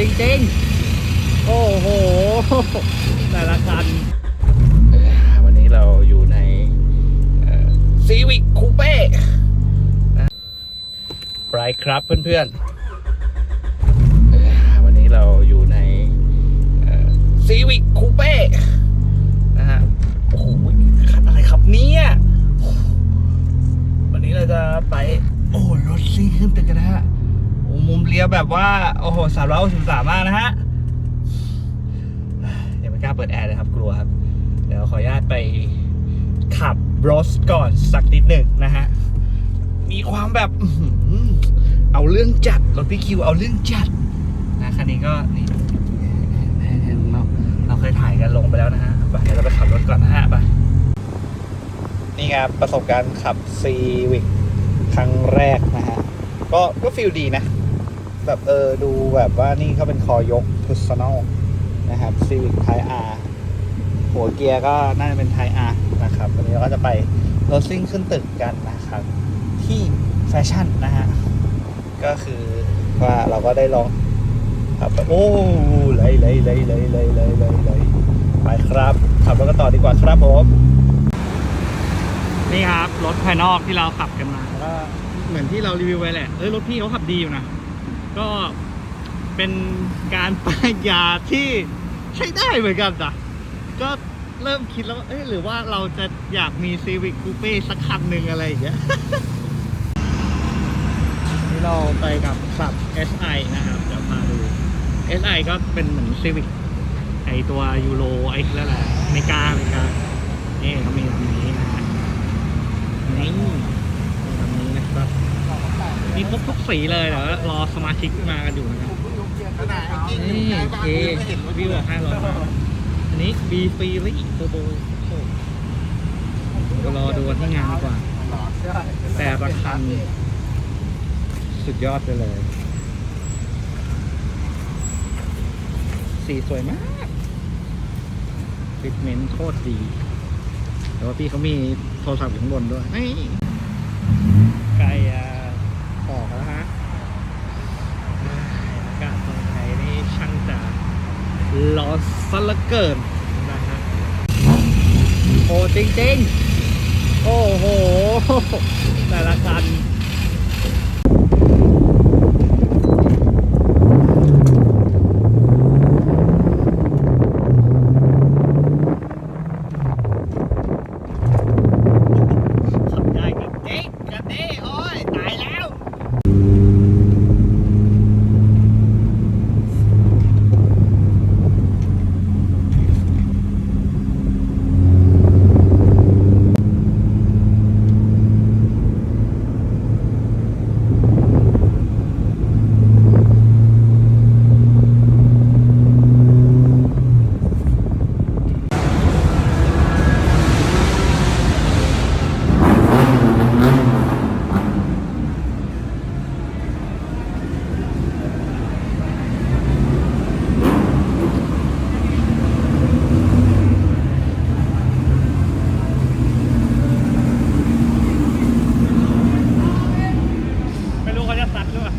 ริงๆ โอ้โห แต่ละคัน วันนี้เราอยู่ในซีวิ c คูเป้ไปครับเพื่อนๆเอ่อวันนี้เราอยู่ในซีวิ c คูเป้นะฮะ โอ้โหคันอะไรครับเนี่ย วันนี้เราจะไป โอ้รถซิ่งขึ้นตึกกันนะฮะโอ้ มุมเลี้ยวแบบว่าโอ้โหสามร้อยสิบสามมากนะฮะยังไม่กล้าเปิดแอร์เลยครับกลัวครับ เดี๋ยวขออนุญาตไปขับรถก่อนสักนิดหนึ่งนะฮะ มีความแบบเอาเรื่องจัดรถพี่คิวเอาเรื่องจัดนะคันนี้ก็นี่เราเราเคยถ่ายกันลงไปแล้วนะฮะไปเดี๋ยวเราไปขับรถก่อนนะฮะไปนี่ครับประสบการณ์ขับซีวิกครั้งแรกนะฮะ ก็ก็ฟีลดีนะ แบบเออดูแบบว่านี่เขาเป็นคอยก personal นะครับ Civic Type R หัวเกียร์ก็น่าจะเป็น Type R นะครับวันนี้เราก็จะไปรถซิ่งขึ้นตึกกันนะครับ ที่แฟชั่นนะฮะ ก็คือว่าเราก็ได้ลองขับไปโอ้เลยเลยเลยเลยเลยเลยเลยเลยไปครับขับรถกันต่อดีกว่าครับผมนี่ครับ รถภายนอกที่เราขับกันมาก็เหมือนที่เรารีวิวไว้แหละเอ้ยรถพี่เขาขับดีอยู่นะ ก็เป็นการป้ายยาที่ใช้ได้เหมือนกันจ้ะก็เริ่มคิดแล้วเอ้ยหรือว่าเราจะอยากมีซีวิ c คูเป้สักคันหนึ่งอะไรอย่างเงี้ยนี่เราไปกับขับ SI นะครับเดี๋ยวพาดู SI ก็เป็นเหมือนซีวิ c ไอตัวยูโรไอ้แล้วแหละอเมริกาอเมริกานี่เขามีแบบนี้นะนี่แบบนี้นะครับ มีครบทุกสีเลยเดี๋ยวรอสมาชิกมากันอยู่นะครับนี่เควิวบอกห้าร้อยอันนี้ B ฟรีลิเทอร์โบเดี๋ยวรอดูวันที่งานดีกว่า แต่ราคาสุดยอดไปเลย สีสวยมากฟิตเมนต์โคตรดี แต่ว่าพี่เขามีโทรศัพท์อยู่ข้างบนด้วย ซะลืเกินนะฮะโอ้จริงๆ โอ้โห แต่ละคัน 不用了